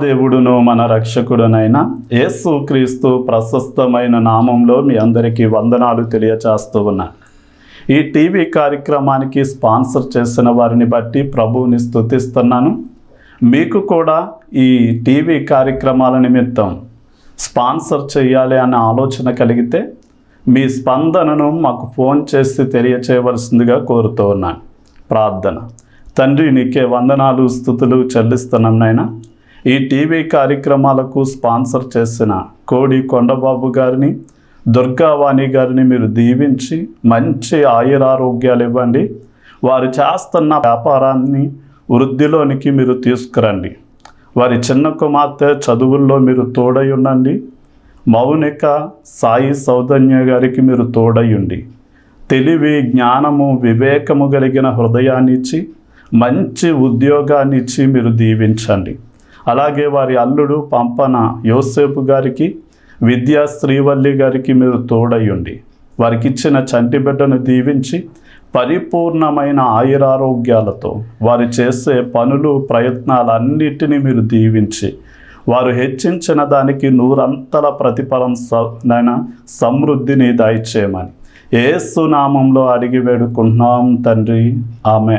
మహాదేవుడును మన రక్షకుడునైన యేసు క్రీస్తు ప్రశస్తమైన నామంలో మీ అందరికీ వందనాలు తెలియచేస్తూ ఉన్నా. ఈ టీవీ కార్యక్రమానికి స్పాన్సర్ చేసిన వారిని బట్టి ప్రభువుని స్థుతిస్తున్నాను మీకు కూడా ఈ టీవీ కార్యక్రమాల నిమిత్తం స్పాన్సర్ చేయాలి అనే ఆలోచన కలిగితే మీ స్పందనను మాకు ఫోన్ చేసి తెలియచేయవలసిందిగా కోరుతూ ఉన్నాను. ప్రార్థన. తండ్రి నీకే వందనాలు స్థుతులు చెల్లిస్తున్నాం నాయన. ఈ టీవీ కార్యక్రమాలకు స్పాన్సర్ చేసిన కోడి కొండబాబు గారిని దుర్గావాణి గారిని మీరు దీవించి మంచి ఆయురారోగ్యాలు ఇవ్వండి. వారు చేస్తున్న వ్యాపారాన్ని వృద్ధిలోనికి మీరు తీసుకురండి. వారి చిన్న కుమార్తె చదువుల్లో మీరు తోడై ఉండండి. మౌనిక సాయి సౌదన్య గారికి మీరు తోడయ్యుండి తెలివి జ్ఞానము వివేకము కలిగిన హృదయాన్నిచ్చి మంచి ఉద్యోగాన్నిచ్చి మీరు దీవించండి. అలాగే వారి అల్లుడు పంపన యోసేపు గారికి విద్యా శ్రీవల్లి గారికి మీరు తోడయ్యుండి. వారికి ఇచ్చిన చంటి బిడ్డను దీవించి పరిపూర్ణమైన ఆయురారోగ్యాలతో వారు చేసే పనులు ప్రయత్నాలన్నిటినీ మీరు దీవించి వారు హెచ్చించిన దానికి నూరంతల ప్రతిఫలం స నైనా సమృద్ధిని దయచేయమని. ఏసునామంలో అడిగి వేడుకుంటున్నాం తండ్రి. ఆమె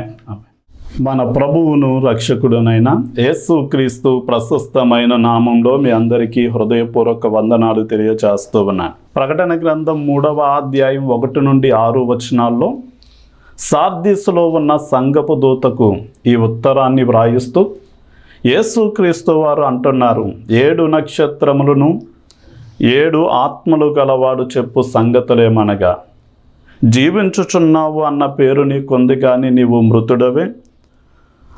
మన ప్రభువును రక్షకుడునైన యేసుక్రీస్తు ప్రశస్తమైన నామంలో మీ అందరికీ హృదయపూర్వక వందనాలు తెలియజేస్తూ ఉన్నాను. ప్రకటన గ్రంథం మూడవ అధ్యాయం ఒకటి నుండి ఆరు వచనాల్లో సార్దీసులో ఉన్న సంగపు దూతకు ఈ ఉత్తరాన్ని వ్రాయిస్తూ యేసుక్రీస్తు వారు అంటున్నారు ఏడు నక్షత్రములను ఏడు ఆత్మలు గలవాడు చెప్పు సంగతులేమనగా జీవించుచున్నావు అన్న పేరు నీకుంది కానీ నీవు మృతుడవే.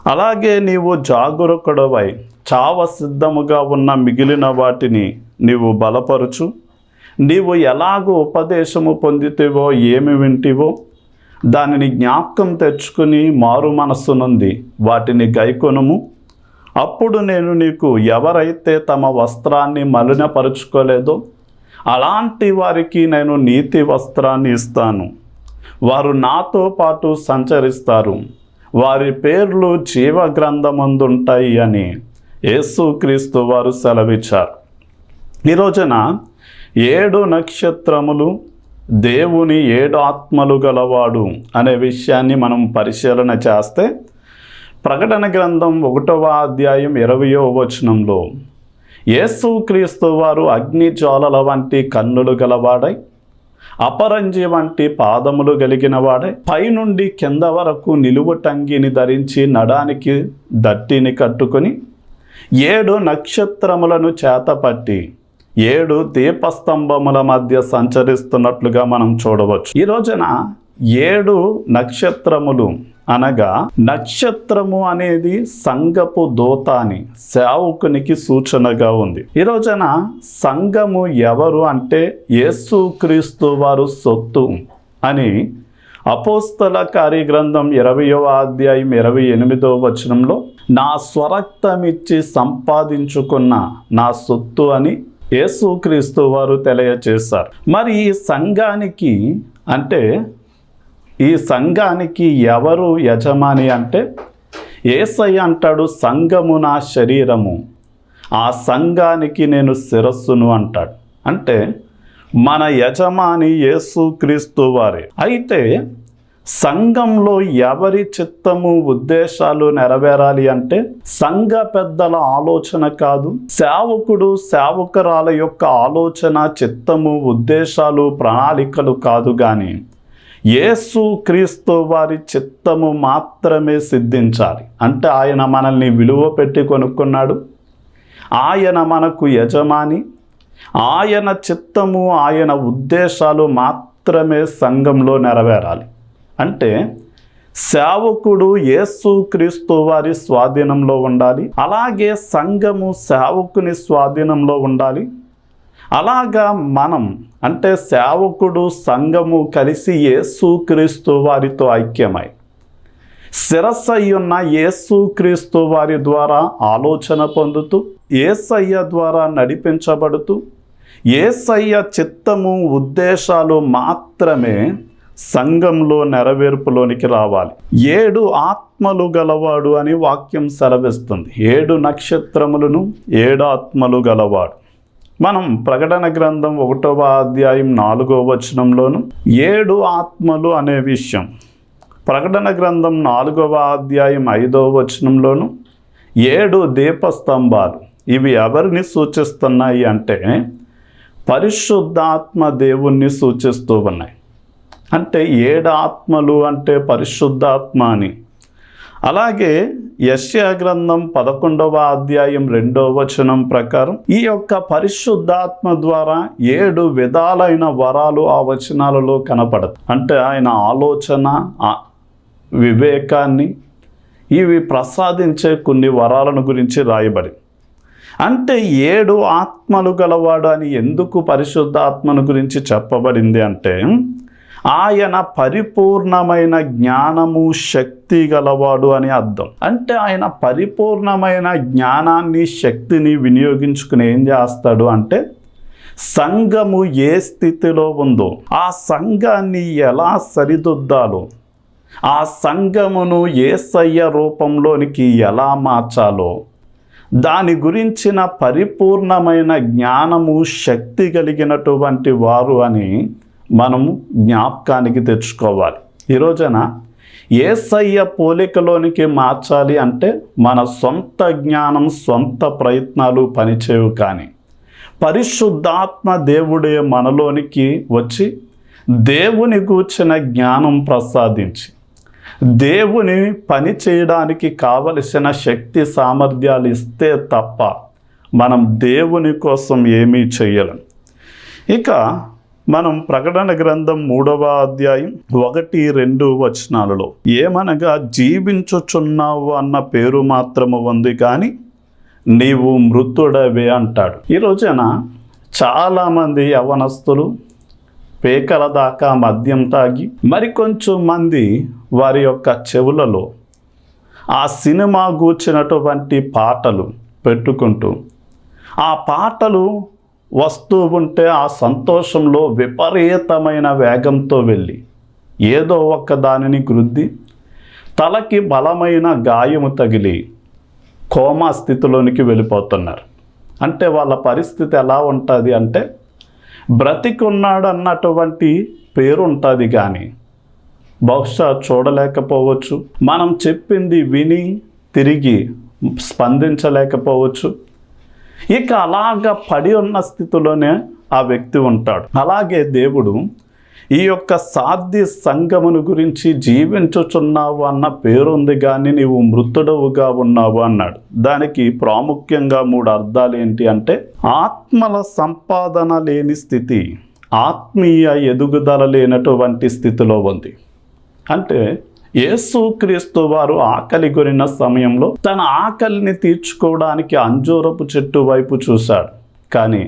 అలాగే నీవు జాగరూకుడవై చావ సిద్ధముగా ఉన్న మిగిలిన వాటిని నీవు బలపరుచు. నీవు ఎలాగో ఉపదేశము పొందితేవో ఏమి వింటివో దానిని జ్ఞాపకం తెచ్చుకుని మారు మనస్సునుంది వాటిని గైకొనుము. అప్పుడు నేను నీకు ఎవరైతే తమ వస్త్రాన్ని మలినపరుచుకోలేదో అలాంటి వారికి నేను నీతి వస్త్రాన్ని ఇస్తాను. వారు నాతో పాటు సంచరిస్తారు. వారి పేర్లు జీవ గ్రంథమందుంటాయి అని యేసుక్రీస్తు వారు సెలవిచ్చారు. ఈ రోజున ఏడు నక్షత్రములు దేవుని ఏడు ఆత్మలు గలవాడు అనే విషయాన్ని మనం పరిశీలన చేస్తే ప్రకటన గ్రంథం ఒకటవ అధ్యాయం ఇరవయో వచనంలో యేసుక్రీస్తు వారు అగ్ని జ్వాలల వంటి కన్నులు గలవాడై అపరంజి వంటి పాదములు కలిగిన వాడే పైనుండి కింద వరకు నిలువుటంగిని ధరించి నడానికి దట్టిని కట్టుకొని ఏడు నక్షత్రములను చేతపట్టి ఏడు దీపస్తంభముల మధ్య సంచరిస్తున్నట్లుగా మనం చూడవచ్చు. ఈ రోజున ఏడు నక్షత్రములు అనగా నక్షత్రము అనేది సంఘపు దూత అని సేవకునికి సూచనగా ఉంది. ఈ రోజున సంఘము ఎవరు అంటే యేసుక్రీస్తు వారు సొత్తు అని అపోస్తల కార్యగ్రంథం ఇరవయవ అధ్యాయం ఇరవై ఎనిమిదవ వచనంలో నా స్వరక్తమిచ్చి సంపాదించుకున్న నా సొత్తు అని యేసుక్రీస్తు వారు తెలియచేశారు. మరి ఈ సంఘానికి అంటే ఈ సంఘానికి ఎవరు యజమాని అంటే? ఏసయ్య అంటాడు సంఘము నా శరీరము. ఆ సంఘానికి నేను శిరస్సును అంటాడు. అంటే మన యజమాని యేసుక్రీస్తు వారే. అయితే సంఘంలో ఎవరి చిత్తము ఉద్దేశాలు నెరవేరాలి అంటే సంఘ పెద్దల ఆలోచన కాదు. సేవకుడు సేవకురాల యొక్క ఆలోచన చిత్తము ఉద్దేశాలు ప్రణాళికలు కాదు కానీ యేసు క్రీస్తు వారి చిత్తము మాత్రమే సిద్ధించాలి. అంటే ఆయన మనల్ని విలువ పెట్టి కొనుక్కున్నాడు. ఆయన మనకు యజమాని. ఆయన చిత్తము ఆయన ఉద్దేశాలు మాత్రమే సంఘంలో నెరవేరాలి. అంటే సేవకుడు యేసు క్రీస్తు వారి స్వాధీనంలో ఉండాలి. అలాగే సంఘము సేవకుని స్వాధీనంలో ఉండాలి. అలాగా మనం అంటే సేవకుడు సంఘము కలిసి యేసుక్రీస్తు వారితో ఐక్యమై. శిరస్సయ్యున్న యేసుక్రీస్తు వారి ద్వారా ఆలోచన పొందుతూ ఏసయ్య ద్వారా నడిపించబడుతూ ఏసయ్య చిత్తము ఉద్దేశాలు మాత్రమే సంఘంలో నెరవేర్పులోనికి రావాలి. ఏడు ఆత్మలు గలవాడు అని వాక్యం సెలవిస్తుంది. ఏడు నక్షత్రములను ఏడు ఆత్మలు గలవాడు. మనం ప్రకటన గ్రంథం ఒకటవ అధ్యాయం నాలుగవ వచనంలోను ఏడు ఆత్మలు అనే విషయం. ప్రకటన గ్రంథం నాలుగవ అధ్యాయం ఐదవ వచనంలోను ఏడు దీపస్తంభాలు. ఇవి ఎవరిని సూచిస్తున్నాయి అంటే పరిశుద్ధాత్మ దేవుణ్ణి సూచిస్తూ ఉన్నాయి. అంటే ఏడు ఆత్మలు అంటే పరిశుద్ధాత్మ అని. అలాగే యశ్యా గ్రంథం పదకొండవ అధ్యాయం రెండవ వచనం ప్రకారం ఈ యొక్క పరిశుద్ధాత్మ ద్వారా ఏడు విధాలైన వరాలు ఆ వచనాలలో కనపడదు. అంటే ఆయన ఆలోచన వివేకాన్ని ఇవి ప్రసాదించే కొన్ని వరాలను గురించి రాయబడి అంటే ఏడు ఆత్మలు గలవాడు అని ఎందుకు పరిశుద్ధాత్మను గురించి చెప్పబడింది అంటే ఆయన పరిపూర్ణమైన జ్ఞానము శక్తి గలవాడు అని అర్థం. అంటే ఆయన పరిపూర్ణమైన జ్ఞానాన్ని శక్తిని వినియోగించుకుని ఏం చేస్తాడు అంటే సంఘము ఏ స్థితిలో ఉందో ఆ సంఘాన్ని ఎలా సరిదిద్దాలో ఆ సంఘమును ఏసయ్య రూపంలోనికి ఎలా మార్చాలో దాని గురించిన పరిపూర్ణమైన జ్ఞానము శక్తి కలిగినటువంటి వారు అని మనము జ్ఞాపకానికి తెచ్చుకోవాలి. ఈ రోజున ఏసయ్య పోలికలోనికి మార్చాలి అంటే మన సొంత జ్ఞానం సొంత ప్రయత్నాలు పనిచేయవు కానీ పరిశుద్ధాత్మ దేవుడే మనలోనికి వచ్చి దేవుని కూర్చిన జ్ఞానం ప్రసాదించి దేవుని పని చేయడానికి కావలసిన శక్తి సామర్థ్యాలు ఇస్తే తప్ప మనం దేవుని కోసం ఏమీ చేయలేం. ఇక మనం ప్రకటన గ్రంథం మూడవ అధ్యాయం ఒకటి రెండు వచనాలలో ఏమనగా జీవించుచున్నావు అన్న పేరు మాత్రము ఉంది కానీ నీవు మృతుడవే అంటాడు. ఈ రోజున చాలామంది యవనస్తులు పేకల దాకా మద్యం తాగి మరికొంచెం మంది వారి యొక్క చెవులలో ఆ సినిమా గూర్చినటువంటి పాటలు పెట్టుకుంటూ ఆ పాటలు వస్తూ ఉంటే ఆ సంతోషంలో విపరీతమైన వేగంతో వెళ్ళి ఏదో ఒక్క దానిని కృద్ది తలకి బలమైన గాయము తగిలి కోమా స్థితిలోనికి వెళ్ళిపోతున్నారు. అంటే వాళ్ళ పరిస్థితి ఎలా ఉంటుంది అంటే బ్రతికున్నాడు అన్నటువంటి పేరు ఉంటుంది కానీ బహుశా చూడలేకపోవచ్చు. మనం చెప్పింది విని తిరిగి స్పందించలేకపోవచ్చు. ఇక అలాగ పడి ఉన్న స్థితిలోనే ఆ వ్యక్తి ఉంటాడు. అలాగే దేవుడు ఈ యొక్క సాధ్య సంగమును గురించి జీవించుచున్నావు అన్న పేరుంది కానీ నీవు మృతుడవుగా ఉన్నావు అన్నాడు. దానికి ప్రాముఖ్యంగా మూడు అర్థాలు ఏంటి అంటే ఆత్మల సంపాదన లేని స్థితి ఆత్మీయ ఎదుగుదల లేనటువంటి స్థితిలో ఉంది. అంటే యేసుక్రీస్తు వారు ఆకలి కొనిన సమయంలో తన ఆకలిని తీర్చుకోవడానికి అంజూరపు చెట్టు వైపు చూశాడు. కానీ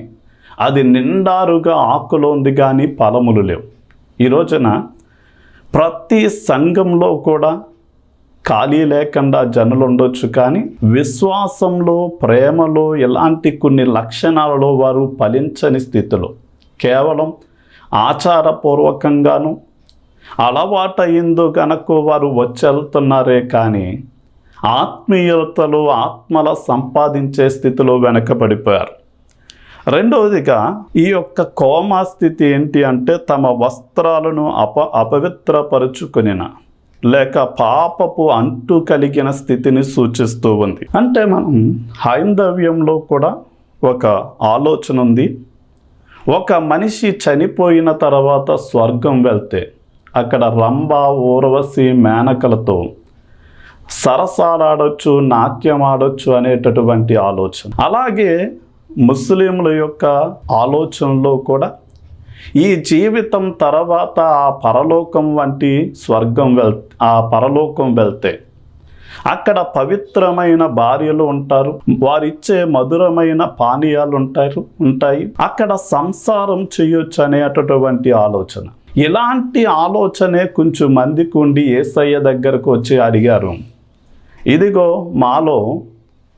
అది నిండారుగా ఆకులో ఉంది కానీ ఫలములు లేవు. ఈ రోజున ప్రతి సంఘంలో కూడా ఖాళీ లేకుండా జనులు ఉండొచ్చు కానీ విశ్వాసంలో ప్రేమలో ఇలాంటి కొన్ని లక్షణాలలో వారు ఫలించని స్థితిలో కేవలం ఆచారపూర్వకంగాను అలవాటయిందో కనుక వారు వచ్చెళ్తున్నారే కానీ ఆత్మీయతలు ఆత్మల సంపాదించే స్థితిలో వెనకబడిపోయారు. రెండవదిగా ఈ యొక్క కోమా స్థితి ఏంటి అంటే తమ వస్త్రాలను అప అపవిత్రపరుచుకునిన లేక పాపపు అంటు కలిగిన స్థితిని సూచిస్తూ ఉంది. అంటే మనం హైందవ్యంలో కూడా ఒక ఆలోచన ఉంది ఒక మనిషి చనిపోయిన తర్వాత స్వర్గం వెళ్తే అక్కడ రంభ ఊర్వశి మేనకలతో సరసాలాడొచ్చు నాట్యం ఆడొచ్చు అనేటటువంటి ఆలోచన. అలాగే ముస్లింల యొక్క ఆలోచనలో కూడా ఈ జీవితం తర్వాత ఆ పరలోకం వంటి స్వర్గం వెల్ ఆ పరలోకం వెళ్తే అక్కడ పవిత్రమైన భార్యలు ఉంటారు వారిచ్చే మధురమైన పానీయాలు ఉంటారు ఉంటాయి. అక్కడ సంసారం చేయొచ్చు అనేటటువంటి ఆలోచన. ఇలాంటి ఆలోచనే కొంచెం మందికి ఉండి ఏసయ్య దగ్గరకు వచ్చి అడిగారు. ఇదిగో మాలో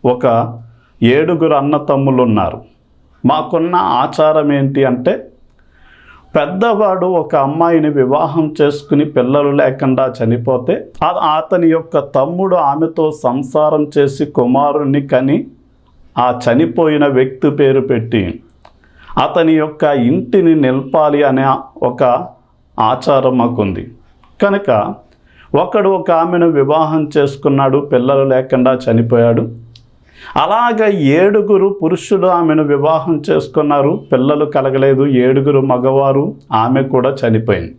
ఒక ఏడుగురు అన్న తమ్ములు ఉన్నారు మాకున్న ఆచారం ఏంటి అంటే పెద్దవాడు ఒక అమ్మాయిని వివాహం చేసుకుని పిల్లలు లేకుండా చనిపోతే అతని యొక్క తమ్ముడు ఆమెతో సంసారం చేసి కుమారుణ్ణి కని ఆ చనిపోయిన వ్యక్తి పేరు పెట్టి అతని యొక్క ఇంటిని నిలపాలి అనే ఒక ఆచారం మాకుంది. కనుక ఒకడు ఒక ఆమెను వివాహం చేసుకున్నాడు పిల్లలు లేకుండా చనిపోయాడు. అలాగ ఏడుగురు పురుషులు ఆమెను వివాహం చేసుకున్నారు పిల్లలు కలగలేదు ఏడుగురు మగవారు ఆమె కూడా చనిపోయింది.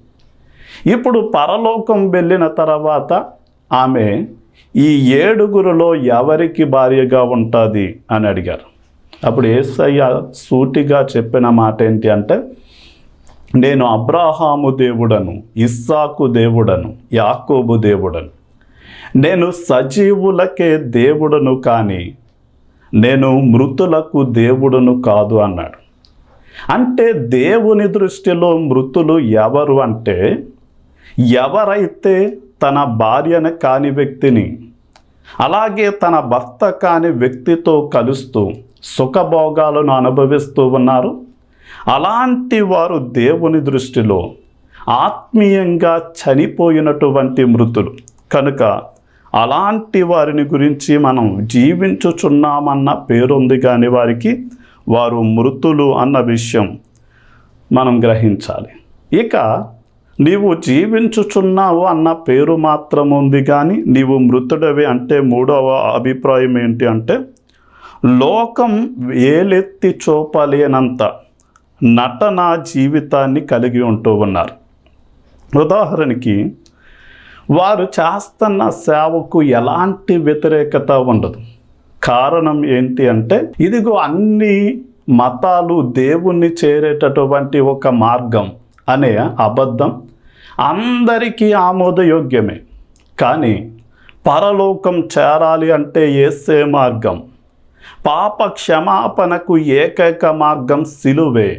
ఇప్పుడు పరలోకం వెళ్ళిన తర్వాత ఆమె ఈ ఏడుగురులో ఎవరికి భార్యగా ఉంటుంది అని అడిగారు. అప్పుడు ఏసయ్య సూటిగా చెప్పిన మాట ఏంటి అంటే నేను అబ్రాహాము దేవుడను ఇస్సాకు దేవుడను యాకోబు దేవుడను. నేను సజీవులకే దేవుడను కానీ నేను మృతులకు దేవుడును కాదు అన్నాడు. అంటే దేవుని దృష్టిలో మృతులు ఎవరు అంటే ఎవరైతే తన భార్యను కాని వ్యక్తిని అలాగే తన భర్త కాని వ్యక్తితో కలుస్తూ సుఖభోగాలను అనుభవిస్తూ ఉన్నారు అలాంటి వారు దేవుని దృష్టిలో ఆత్మీయంగా చనిపోయినటువంటి మృతులు. కనుక అలాంటి వారిని గురించి మనం జీవించుచున్నామన్న పేరుంది కానీ వారికి వారు మృతులు అన్న విషయం మనం గ్రహించాలి. ఇక నీవు జీవించుచున్నావు అన్న పేరు మాత్రం ఉంది కానీ నీవు మృతుడవి అంటే మూడవ అభిప్రాయం ఏంటి అంటే లోకం ఏలెత్తి చూపలేనంత. నటన జీవితాన్ని కలిగి ఉంటూ ఉన్నారు. ఉదాహరణకి వారు చేస్తున్న సేవకు ఎలాంటి వ్యతిరేకత ఉండదు. కారణం ఏంటి అంటే ఇదిగో అన్ని మతాలు దేవుణ్ణి చేరేటటువంటి ఒక మార్గం అనే అబద్ధం అందరికీ ఆమోదయోగ్యమే. కానీ పరలోకం చేరాలి అంటే ఏసే మార్గం. పాప క్షమాపణకు ఏకైక మార్గం సిలువే.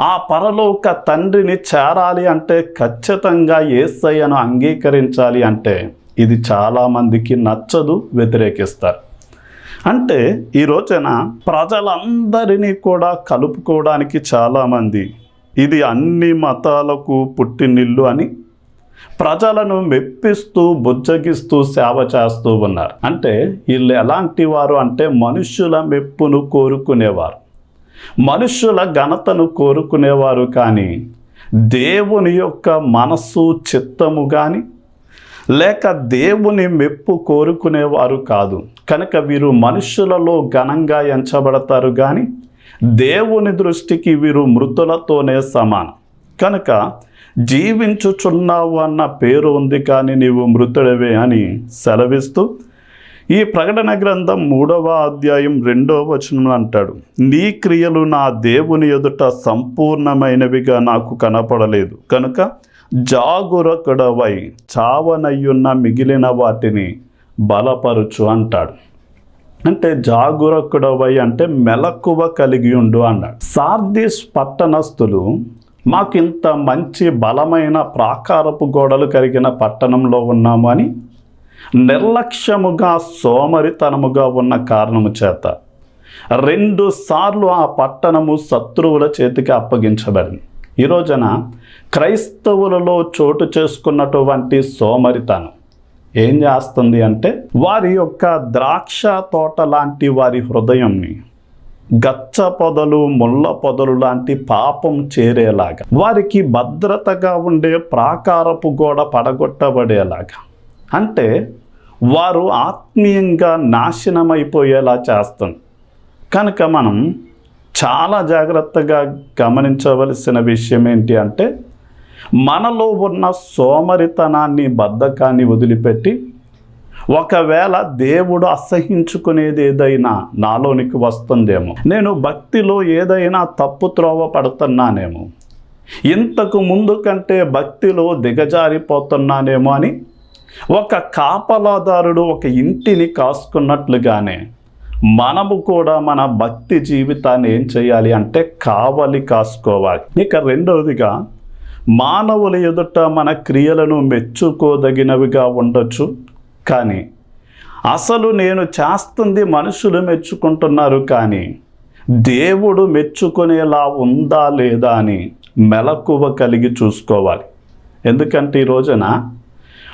ఆ పరలోక తండ్రిని చేరాలి అంటే ఖచ్చితంగా ఏసయ్యను అంగీకరించాలి అంటే ఇది చాలామందికి నచ్చదు వ్యతిరేకిస్తారు. అంటే ఈ రోజున ప్రజలందరినీ కూడా కలుపుకోవడానికి చాలామంది ఇది అన్ని మతాలకు పుట్టినిల్లు అని ప్రజలను మెప్పిస్తూ బుజ్జగిస్తూ సేవ చేస్తూ ఉన్నారు. అంటే వీళ్ళు ఎలాంటి వారు అంటే మనుష్యుల మెప్పును కోరుకునేవారు. మనుష్యుల ఘనతను కోరుకునేవారు కానీ దేవుని యొక్క మనస్సు చిత్తము కానీ లేక దేవుని మెప్పు కోరుకునేవారు కాదు. కనుక వీరు మనుష్యులలో ఘనంగా ఎంచబడతారు కానీ దేవుని దృష్టికి వీరు మృతులతోనే సమానం. కనుక జీవించుచున్నావు అన్న పేరు ఉంది కానీ నీవు మృతుడవే అని సెలవిస్తూ ఈ ప్రకటన గ్రంథం మూడవ అధ్యాయం రెండవ వచనం అంటాడు నీ క్రియలు నా దేవుని ఎదుట సంపూర్ణమైనవిగా నాకు కనపడలేదు. కనుక జాగురకుడవై చావనయ్యున్న మిగిలిన వాటిని బలపరుచు అంటాడు. అంటే జాగురకుడవై అంటే మెలకువ కలిగి ఉండు అన్నాడు. సార్దిస్ పట్టణస్థులు మాకు ఇంత మంచి బలమైన ప్రాకారపు గోడలు కలిగిన పట్టణంలో ఉన్నాము అని నిర్లక్ష్యముగా సోమరితనముగా ఉన్న కారణము చేత రెండు సార్లు ఆ పట్టణము శత్రువుల చేతికి అప్పగించబడింది. ఈ రోజున క్రైస్తవులలో చోటు చేసుకున్నటువంటి సోమరితనం ఏం చేస్తుంది అంటే వారి యొక్క ద్రాక్ష తోట లాంటి వారి హృదయంని గచ్చ పొదలు ముళ్ళ పొదలు లాంటి పాపం చేరేలాగా వారికి భద్రతగా ఉండే ప్రాకారపు గోడ పడగొట్టబడేలాగా. అంటే వారు ఆత్మీయంగా నాశనమైపోయేలా చేస్తుంది కనుక మనం చాలా జాగ్రత్తగా గమనించవలసిన విషయం ఏంటి అంటే మనలో ఉన్న సోమరితనాన్ని బద్ధకాన్ని వదిలిపెట్టి ఒకవేళ దేవుడు అసహించుకునేది ఏదైనా నాలోనికి వస్తుందేమో. నేను భక్తిలో ఏదైనా తప్పు త్రోవ పడుతున్నానేమో. ఇంతకు ముందు కంటే భక్తిలో దిగజారిపోతున్నానేమో అని ఒక కాపలాదారుడు ఒక ఇంటిని కాసుకున్నట్లుగానే మనము కూడా మన భక్తి జీవితాన్ని ఏం చేయాలి అంటే కావలి కాసుకోవాలి. ఇక రెండవదిగా మానవుల ఎదుట మన క్రియలను మెచ్చుకోదగినవిగా ఉండొచ్చు. కానీ అసలు నేను చేస్తుంది మనుషులు మెచ్చుకుంటున్నారు కానీ దేవుడు మెచ్చుకునేలా ఉందా లేదా అని మెలకువ కలిగి చూసుకోవాలి. ఎందుకంటే ఈ రోజున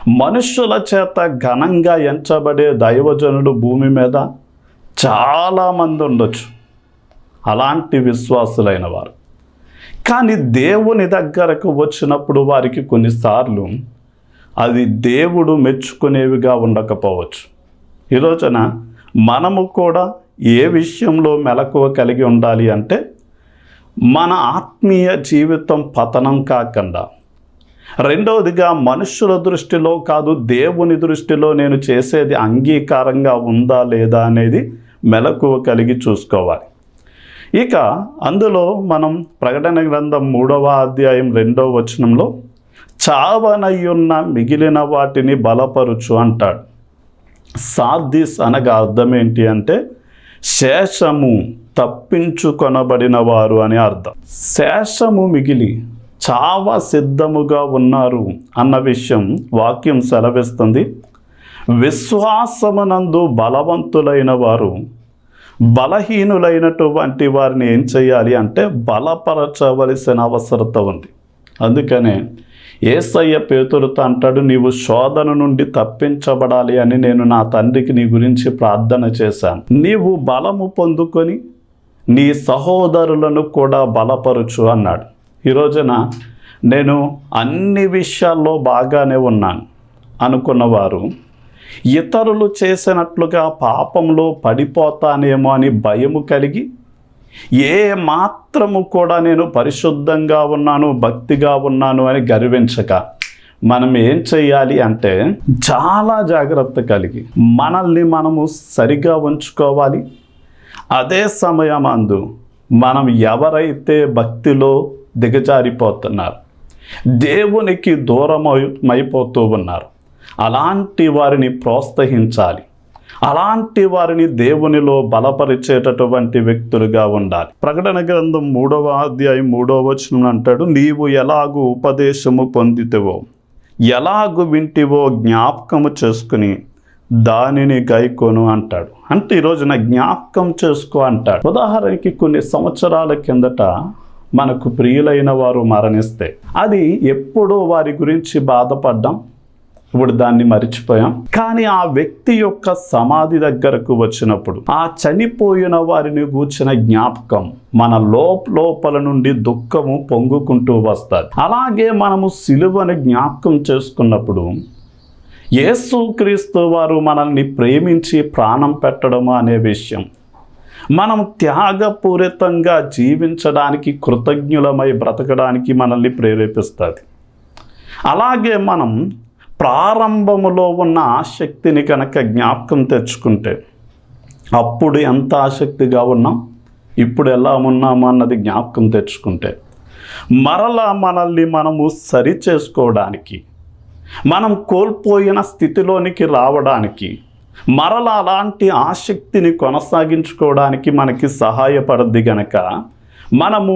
మనుషుల చేత ఘనంగా ఎంచబడే దైవజనుడు భూమి మీద చాలామంది ఉండొచ్చు. అలాంటి విశ్వాసులైన వారు. కానీ దేవుని దగ్గరకు వచ్చినప్పుడు వారికి కొన్నిసార్లు అది దేవుడు మెచ్చుకునేవిగా ఉండకపోవచ్చు. ఈ రోజున మనము కూడా ఏ విషయంలో మెలకువ కలిగి ఉండాలి అంటే మన ఆత్మీయ జీవితం పతనం కాకుండా. రెండవదిగా మనుషుల దృష్టిలో కాదు దేవుని దృష్టిలో నేను చేసేది అంగీకారంగా ఉందా లేదా అనేది మెలకువ కలిగి చూసుకోవాలి. ఇక అందులో మనం ప్రకటన గ్రంథం మూడవ అధ్యాయం రెండవ వచనంలో చావనయ్యున్న మిగిలిన వాటిని బలపరుచు అంటాడు. సార్దిస్ అనగా అర్థం ఏంటి అంటే శేషము తప్పించుకొనబడిన వారు అని అర్థం. శేషము మిగిలి చావ సిద్ధముగా ఉన్నారు అన్న విషయం వాక్యం సెలవిస్తుంది. విశ్వాసమునందు బలవంతులైన వారు బలహీనులైనటువంటి వారిని ఏం చేయాలి అంటే బలపరచవలసిన అవసరత ఉంది. అందుకనే ఏసయ్య పేతురుతో అంటాడు నీవు శోధన నుండి తప్పించబడాలి అని నేను నా తండ్రికి నీ గురించి ప్రార్థన చేశాను. నీవు బలము పొందుకొని నీ సహోదరులను కూడా బలపరుచు అన్నాడు. ఈ రోజున నేను అన్ని విషయాల్లో బాగానే ఉన్నాను అనుకున్నవారు ఇతరులు చేసినట్లుగా పాపంలో పడిపోతానేమో అని భయము కలిగి ఏ మాత్రము కూడా నేను పరిశుద్ధంగా ఉన్నాను భక్తిగా ఉన్నాను అని గర్వించక మనం ఏం చేయాలి అంటే చాలా జాగ్రత్త కలిగి మనల్ని మనము సరిగా ఉంచుకోవాలి. అదే సమయమందు మనం ఎవరైతే భక్తిలో దిగజారిపోతున్నారు దేవునికి దూరం అయిపోతూ ఉన్నారు అలాంటి వారిని ప్రోత్సహించాలి. అలాంటి వారిని దేవునిలో బలపరిచేటటువంటి వ్యక్తులుగా ఉండాలి. ప్రకటన గ్రంథం మూడవ అధ్యాయం మూడవ వచనం అంటాడు నీవు ఎలాగూ ఉపదేశము పొందితేవో ఎలాగు వింటివో జ్ఞాపకము చేసుకుని దానిని గైకొను అంటాడు. అంటే ఈరోజున జ్ఞాపకం చేసుకో అంటాడు. ఉదాహరణకి కొన్ని సంవత్సరాల కిందట మనకు ప్రియులైన వారు మరణిస్తే అది ఎప్పుడో వారి గురించి బాధపడ్డాం ఇప్పుడు దాన్ని మరిచిపోయాం. కానీ ఆ వ్యక్తి యొక్క సమాధి దగ్గరకు వచ్చినప్పుడు ఆ చనిపోయిన వారిని కూర్చిన జ్ఞాపకం మన లోప లోపల నుండి దుఃఖము పొంగుకుంటూ వస్తుంది. అలాగే మనము సిలువను జ్ఞాపకం చేసుకున్నప్పుడు యేసుక్రీస్తు వారు మనల్ని ప్రేమించి ప్రాణం పెట్టడము అనే విషయం మనం త్యాగపూరితంగా జీవించడానికి కృతజ్ఞులమై బ్రతకడానికి మనల్ని ప్రేరేపిస్తుంది. అలాగే మనం ప్రారంభములో ఉన్న ఆసక్తిని కనుక జ్ఞాపకం తెచ్చుకుంటే అప్పుడు ఎంత ఆసక్తిగా ఉన్నాం? ఇప్పుడు ఎలా ఉన్నాము అన్నది జ్ఞాపకం తెచ్చుకుంటే మరలా మనల్ని మనము సరి చేసుకోవడానికి మనం కోల్పోయిన స్థితిలోనికి రావడానికి మరలా అలాంటి ఆసక్తిని కొనసాగించుకోవడానికి మనకి సహాయపడద్ది గనక మనము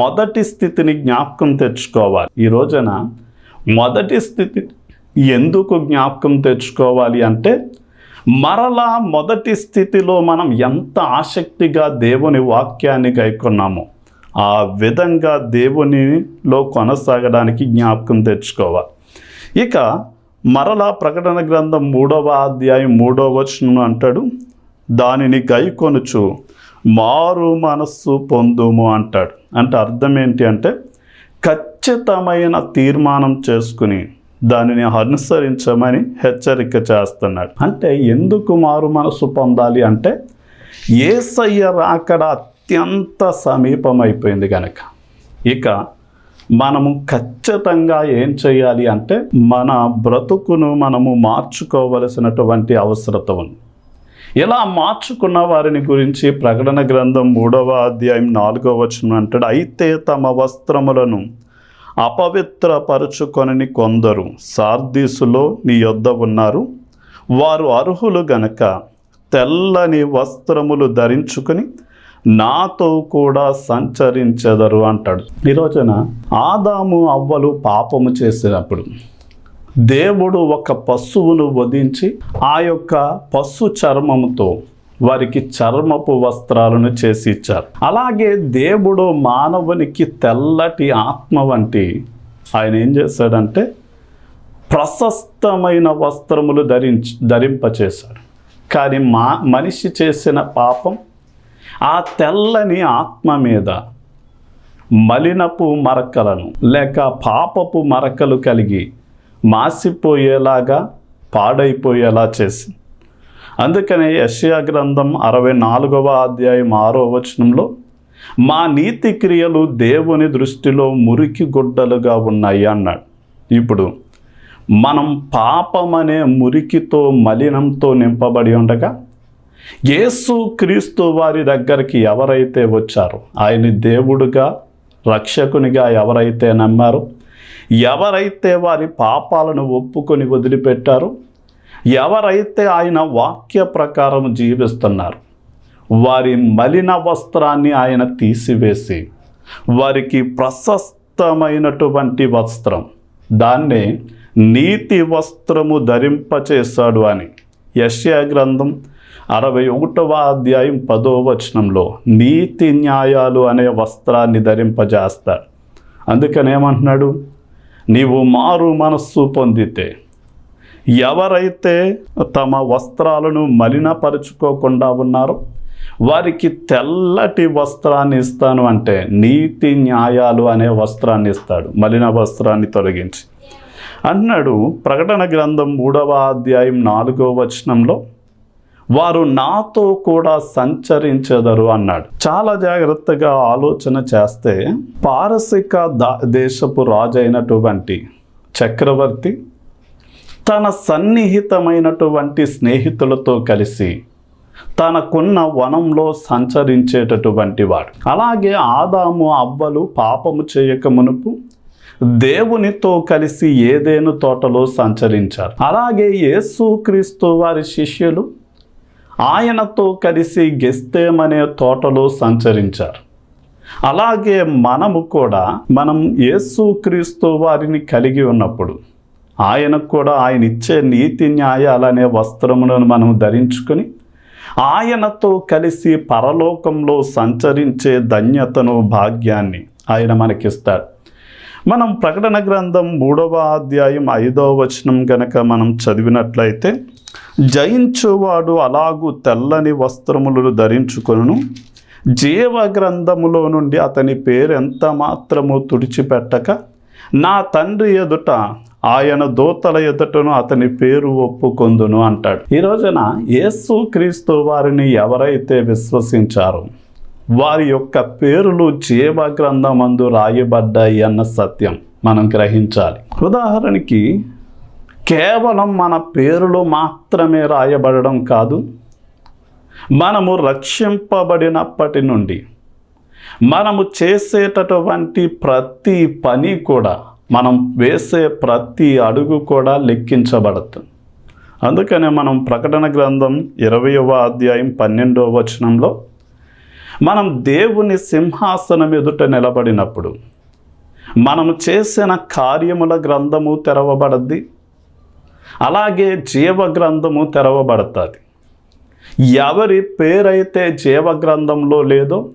మొదటి స్థితిని జ్ఞాపకం తెచ్చుకోవాలి. ఈ రోజున మొదటి స్థితి ఎందుకు జ్ఞాపకం తెచ్చుకోవాలి అంటే మరలా మొదటి స్థితిలో మనం ఎంత ఆసక్తిగా దేవుని వాక్యాన్ని గైకున్నామో ఆ విధంగా దేవునిలో కొనసాగడానికి జ్ఞాపకం తెచ్చుకోవాలి. ఇక మరలా ప్రకటన గ్రంథం మూడవ అధ్యాయం మూడవ వచనం అంటాడు దానిని గైకొనుచు మారు మనస్సు పొందుము అంటాడు. అంటే అర్థం ఏంటి అంటే ఖచ్చితమైన తీర్మానం చేసుకుని దానిని అనుసరించమని హెచ్చరిక చేస్తున్నాడు. అంటే ఎందుకు మారు మనసు పొందాలి అంటే ఏసయ్య రాకడ అత్యంత సమీపమైపోయింది కనుక ఇక మనము ఖచ్చితంగా ఏం చేయాలి అంటే మన బ్రతుకును మనము మార్చుకోవలసినటువంటి అవసరత ఉంది. ఇలా మార్చుకున్న వారిని గురించి ప్రకటన గ్రంథం మూడవ అధ్యాయం నాలుగవ వచనం అంటాడు. అయితే తమ వస్త్రములను అపవిత్రపరుచుకొనని కొందరు సార్దీసులో నీ యొద్ద ఉన్నారు. వారు అర్హులు గనక తెల్లని వస్త్రములు ధరించుకొని నాతో కూడా సంచరించెదరు అంటాడు. ఈ రోజున ఆదాము అవ్వలు పాపము చేసినప్పుడు దేవుడు ఒక పశువును వధించి ఆ యొక్క పశు చర్మముతో వారికి చర్మపు వస్త్రాలను చేసి ఇచ్చారు. అలాగే దేవుడు మానవునికి తెల్లటి ఆత్మ వంటి ఆయన ఏం చేశాడంటే ప్రశస్తమైన వస్త్రములు ధరించి ధరింపచేశాడు. కానీ మా మనిషి చేసిన పాపం ఆ తెల్లని ఆత్మ మీద మలినపు మరకలను లేక పాపపు మరకలు కలిగి మాసిపోయేలాగా పాడైపోయేలా చేసింది. అందుకనే యశ్యా గ్రంథం అరవై నాలుగవ అధ్యాయం ఆరో వచనంలో మా నీతి క్రియలు దేవుని దృష్టిలో మురికి గుడ్డలుగా ఉన్నాయి అన్నాడు. ఇప్పుడు మనం పాపం అనే మురికితో మలినంతో నింపబడి ఉండగా యేసు క్రీస్తు వారి దగ్గరికి ఎవరైతే వచ్చారో ఆయన దేవుడుగా రక్షకునిగా ఎవరైతే నమ్మారో ఎవరైతే వారి పాపాలను ఒప్పుకొని వదిలిపెట్టారో ఎవరైతే ఆయన వాక్య ప్రకారం జీవిస్తున్నారు వారి మలిన వస్త్రాన్ని ఆయన తీసివేసి వారికి ప్రశస్తమైనటువంటి వస్త్రం దాన్నే నీతి వస్త్రము ధరింపచేశాడు అని యశ్యా గ్రంథం అరవై ఒకటవ అధ్యాయం పదో వచనంలో నీతి న్యాయాలు అనే వస్త్రాన్ని ధరింపజేస్తాడు. అందుకనేమంటున్నాడు నీవు మారు మనస్సు పొందితే ఎవరైతే తమ వస్త్రాలను మలినపరుచుకోకుండా ఉన్నారో వారికి తెల్లటి వస్త్రాన్ని ఇస్తాను అంటే నీతి న్యాయాలు అనే వస్త్రాన్ని ఇస్తాడు. మలిన వస్త్రాన్ని తొలగించి. అన్నాడు ప్రకటన గ్రంథం మూడవ అధ్యాయం నాలుగవ వచనంలో వారు నాతో కూడా సంచరించెదరు అన్నాడు. చాలా జాగ్రత్తగా ఆలోచన చేస్తే పారసిక దా దేశపు రాజు అయినటువంటి చక్రవర్తి తన సన్నిహితమైనటువంటి స్నేహితులతో కలిసి తనకున్న వనంలో సంచరించేటటువంటి వాడు. అలాగే ఆదాము అవ్వలు పాపము చేయక మునుపు దేవునితో కలిసి ఏదేను తోటలో సంచరించారు. అలాగే యేసుక్రీస్తు వారి శిష్యులు ఆయనతో కలిసి గెస్తేమనే తోటలో సంచరించారు. అలాగే మనము కూడా మనం యేసుక్రీస్తు వారిని కలిగి ఉన్నప్పుడు ఆయనకు కూడా ఆయన ఇచ్చే నీతి న్యాయాలనే వస్త్రములను మనం ధరించుకొని ఆయనతో కలిసి పరలోకంలో సంచరించే ధన్యతను భాగ్యాన్ని ఆయన మనకిస్తాడు. మనం ప్రకటన గ్రంథం మూడవ అధ్యాయం ఐదవ వచనం గనక మనం చదివినట్లయితే జయించువాడు అలాగూ తెల్లని వస్త్రములను ధరించుకొను జీవ గ్రంథములో నుండి అతని పేరు ఎంత మాత్రము తుడిచిపెట్టక నా తండ్రి ఎదుట ఆయన దూతల ఎదుటను అతని పేరు ఒప్పుకొందును అంటాడు. ఈ రోజున యేసు క్రీస్తు వారిని ఎవరైతే విశ్వసించారో వారి యొక్క పేర్లు జీవ గ్రంథమందు రాయబడ్డాయి అన్న సత్యం మనం గ్రహించాలి. ఉదాహరణకి కేవలం మన పేరులు మాత్రమే రాయబడడం కాదు మనము రక్షింపబడినప్పటి నుండి మనము చేసేటటువంటి ప్రతి పని కూడా మనం వేసే ప్రతి అడుగు కూడా లెక్కించబడుతుంది అందుకనే మనం ప్రకటన గ్రంథం ఇరవయవ అధ్యాయం పన్నెండవ వచనంలో మనం దేవుని సింహాసనం ఎదుట నిలబడినప్పుడు మనము చేసిన కార్యముల గ్రంథము తెరవబడద్ది. అలాగే జీవ గ్రంథము తెరవబడుతుంది. ఎవరి పేరైతే జీవ గ్రంథంలో లేదో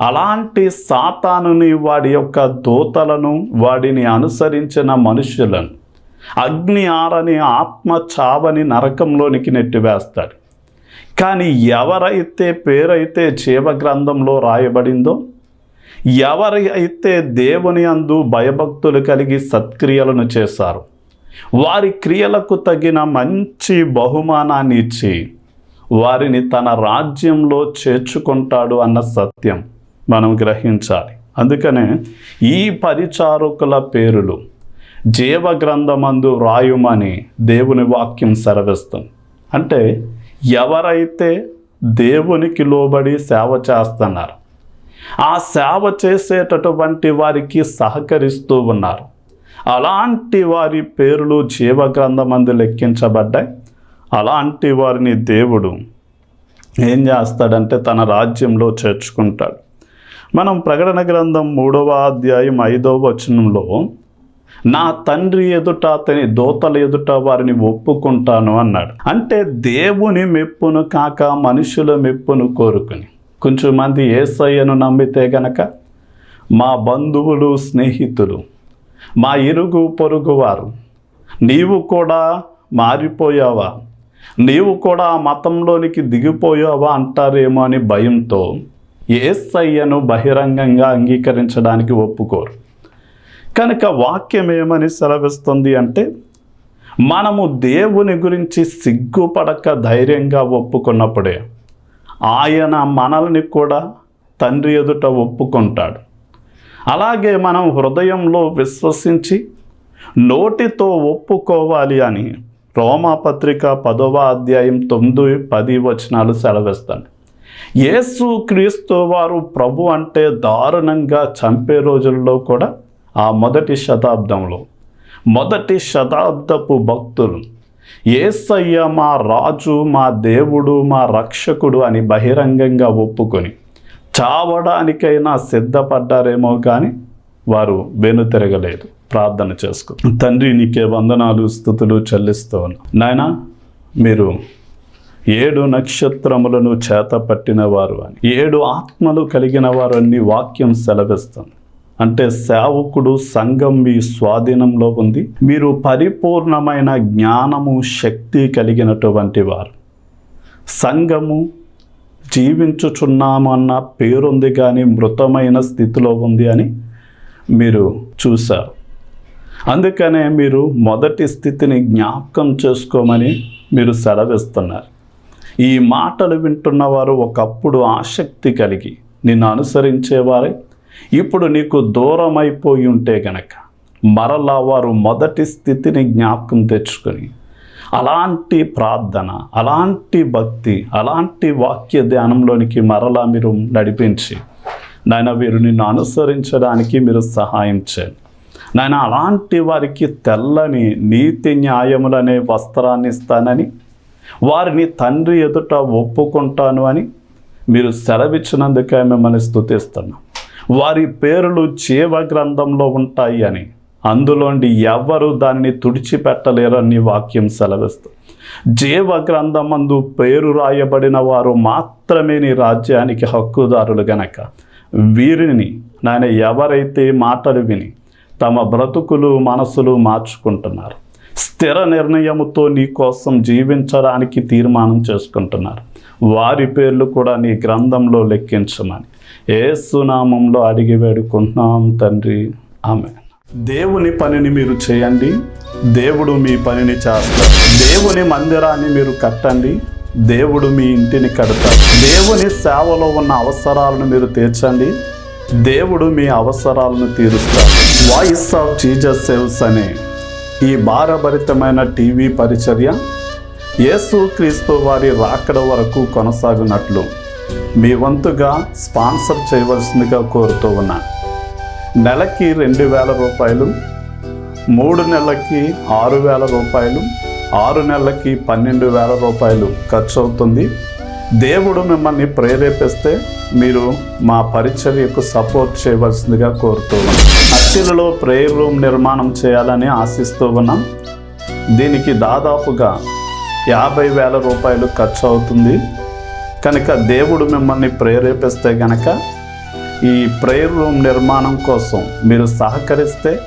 అలాంటి సాతానుని వాడి యొక్క దూతలను వాడిని అనుసరించిన మనుషులను అగ్ని ఆరని ఆత్మ చావని నరకంలోనికి నెట్టివేస్తాడు. కానీ ఎవరైతే పేరైతే జీవ గ్రంథంలో రాయబడిందో ఎవరి అయితే దేవుని అందు భయభక్తులు కలిగి సత్క్రియలను చేశారు వారి క్రియలకు తగిన మంచి బహుమానాన్ని ఇచ్చి వారిని తన రాజ్యంలో చేర్చుకుంటాడు అన్న సత్యం. మనం గ్రహించాలి. అందుకనే ఈ పరిచారకుల పేరులు జీవ గ్రంథమందు రాయుమని దేవుని వాక్యం సెలవిస్తుంది అంటే ఎవరైతే దేవునికి లోబడి సేవ చేస్తున్నారు ఆ సేవ చేసేటటువంటి వారికి సహకరిస్తూ ఉన్నారు. అలాంటి వారి పేర్లు జీవ గ్రంథమందు లెక్కించబడ్డాయి. అలాంటి వారిని దేవుడు ఏం చేస్తాడంటే తన రాజ్యంలో చేర్చుకుంటాడు. మనం ప్రకటన గ్రంథం మూడవ అధ్యాయం ఐదవ వచనంలో నా తండ్రి ఎదుట అతని దోతల ఎదుట వారిని ఒప్పుకుంటాను అన్నాడు. అంటే దేవుని మెప్పును కాక మనుషుల మెప్పును కోరుకుని. కొంచెం మంది ఏసయ్యను నమ్మితే గనక మా బంధువులు స్నేహితులు మా ఇరుగు పొరుగు వారు నీవు కూడా మారిపోయావా? నీవు కూడా ఆ మతంలోనికి దిగిపోయావా అంటారేమో అని భయంతో ఏసయ్యను బహిరంగంగా అంగీకరించడానికి ఒప్పుకోరు. కనుక వాక్యం ఏమని సెలవిస్తుంది అంటే మనము దేవుని గురించి సిగ్గుపడక ధైర్యంగా ఒప్పుకున్నప్పుడే ఆయన మనల్ని కూడా తండ్రి ఎదుట ఒప్పుకుంటాడు. అలాగే మనం హృదయంలో విశ్వసించి నోటితో ఒప్పుకోవాలి అని రోమాపత్రిక పదవ అధ్యాయం తొమ్మిది పది వచనాలు సెలవిస్తాను. యేసు క్రీస్తు వారు ప్రభు అంటే దారుణంగా చంపే రోజుల్లో కూడా ఆ మొదటి శతాబ్దంలో మొదటి శతాబ్దపు భక్తులు ఏసయ్య మా రాజు మా దేవుడు మా రక్షకుడు అని బహిరంగంగా ఒప్పుకొని చావడానికైనా సిద్ధపడ్డారేమో కానీ వారు వెను తిరగలేదు ప్రార్థన చేసుకో తండ్రి నీకే వందనాలు స్థుతులు చెల్లిస్తూ ఉన్నా. నాయన మీరు ఏడు నక్షత్రములను చేత పట్టినవారు అని. ఏడు ఆత్మలు కలిగిన వారు అని వాక్యం సెలవిస్తుంది. అంటే సేవకుడు సంఘం మీ స్వాధీనంలో ఉంది. మీరు పరిపూర్ణమైన జ్ఞానము శక్తి కలిగినటువంటి వారు. సంఘము జీవించుచున్నామన్న పేరుంది కానీ మృతమైన స్థితిలో ఉంది అని మీరు చూశారు. అందుకనే మీరు మొదటి స్థితిని జ్ఞాపకం చేసుకోమని మీరు సెలవిస్తున్నారు. ఈ మాటలు వింటున్నవారు ఒకప్పుడు ఆసక్తి కలిగి నిన్ను అనుసరించేవారే. ఇప్పుడు నీకు దూరం అయిపోయి ఉంటే గనక మరలా వారు మొదటి స్థితిని జ్ఞాపకం తెచ్చుకొని అలాంటి ప్రార్థన అలాంటి భక్తి అలాంటి వాక్య ధ్యానంలోనికి మరలా మీరు నడిపించి నాయన వీరు నిన్ను అనుసరించడానికి మీరు సహాయం చేయండి. నాయన అలాంటి వారికి తెల్లని నీతి న్యాయములనే వస్త్రాన్ని ఇస్తానని వారిని తండ్రి ఎదుట ఒప్పుకుంటాను అని మీరు సెలవిచ్చినందుకే మిమ్మల్ని స్థుతిస్తున్నాం వారి పేర్లు జీవ గ్రంథంలో ఉంటాయి అని. అందులోండి ఎవరు దానిని తుడిచిపెట్టలేరని వాక్యం సెలవిస్తుంది జీవ గ్రంథమందు పేరు రాయబడిన వారు మాత్రమే నీ రాజ్యానికి హక్కుదారులు గనక. వీరిని నాయన ఎవరైతే మాటలు విని తమ బ్రతుకులు మనసులు మార్చుకుంటున్నారు స్థిర నిర్ణయముతో నీ కోసం జీవించడానికి తీర్మానం చేసుకుంటున్నారు. వారి పేర్లు కూడా నీ గ్రంథంలో లెక్కించమని. ఏసునామంలో అడిగి వేడుకుంటున్నాం తండ్రి. ఆమె దేవుని పనిని మీరు చేయండి. దేవుడు మీ పనిని చేస్తారు దేవుని మందిరాన్ని మీరు కట్టండి. దేవుడు మీ ఇంటిని కడతాడు. దేవుని సేవలో ఉన్న అవసరాలను మీరు తీర్చండి. దేవుడు మీ అవసరాలను తీరుస్తాడు. వాయిస్ ఆఫ్ జీజస్ సేవ్స్ అనే ఈ భారభరితమైన టీవీ పరిచర్య యేసు క్రీస్తు వారి రాకడ వరకు కొనసాగునట్లు మీ వంతుగా స్పాన్సర్ చేయవలసిందిగా కోరుతూ ఉన్నా. నెలకి రెండు వేల రూపాయలు మూడు నెలలకి ఆరు వేల రూపాయలు ఆరు నెలలకి పన్నెండు వేల రూపాయలు ఖర్చు అవుతుంది దేవుడు మిమ్మల్ని ప్రేరేపిస్తే మీరు మా పరిచర్యకు సపోర్ట్ చేయవలసిందిగా కోరుతూ ఉన్నాం. అత్తిలలో ప్రేయర్ రూమ్ నిర్మాణం చేయాలని ఆశిస్తూ ఉన్నాం. దీనికి దాదాపుగా యాభై వేల రూపాయలు ఖర్చు అవుతుంది. కనుక దేవుడు మిమ్మల్ని ప్రేరేపిస్తే గనక ఈ ప్రేయర్ రూమ్ నిర్మాణం కోసం మీరు సహకరిస్తే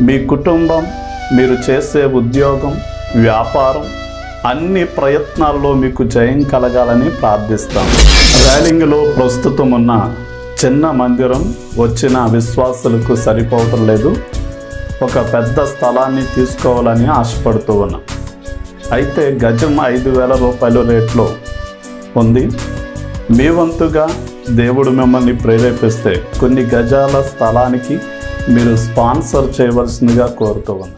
మీ కుటుంబం మీరు చేసే ఉద్యోగం వ్యాపారం అన్ని ప్రయత్నాల్లో మీకు జయం కలగాలని ప్రార్థిస్తాం. ర్యాలింగ్లో ప్రస్తుతం ఉన్న చిన్న మందిరం వచ్చిన విశ్వాసులకు సరిపోవటం లేదు. ఒక పెద్ద స్థలాన్ని తీసుకోవాలని ఆశపడుతూ ఉన్నాం. అయితే గజం ఐదు వేల రూపాయల రేట్లో ఉంది. మీ వంతుగా దేవుడు మిమ్మల్ని ప్రేరేపిస్తే కొన్ని గజాల స్థలానికి మీరు స్పాన్సర్ చేయవలసిందిగా కోరుతూ ఉన్నాం.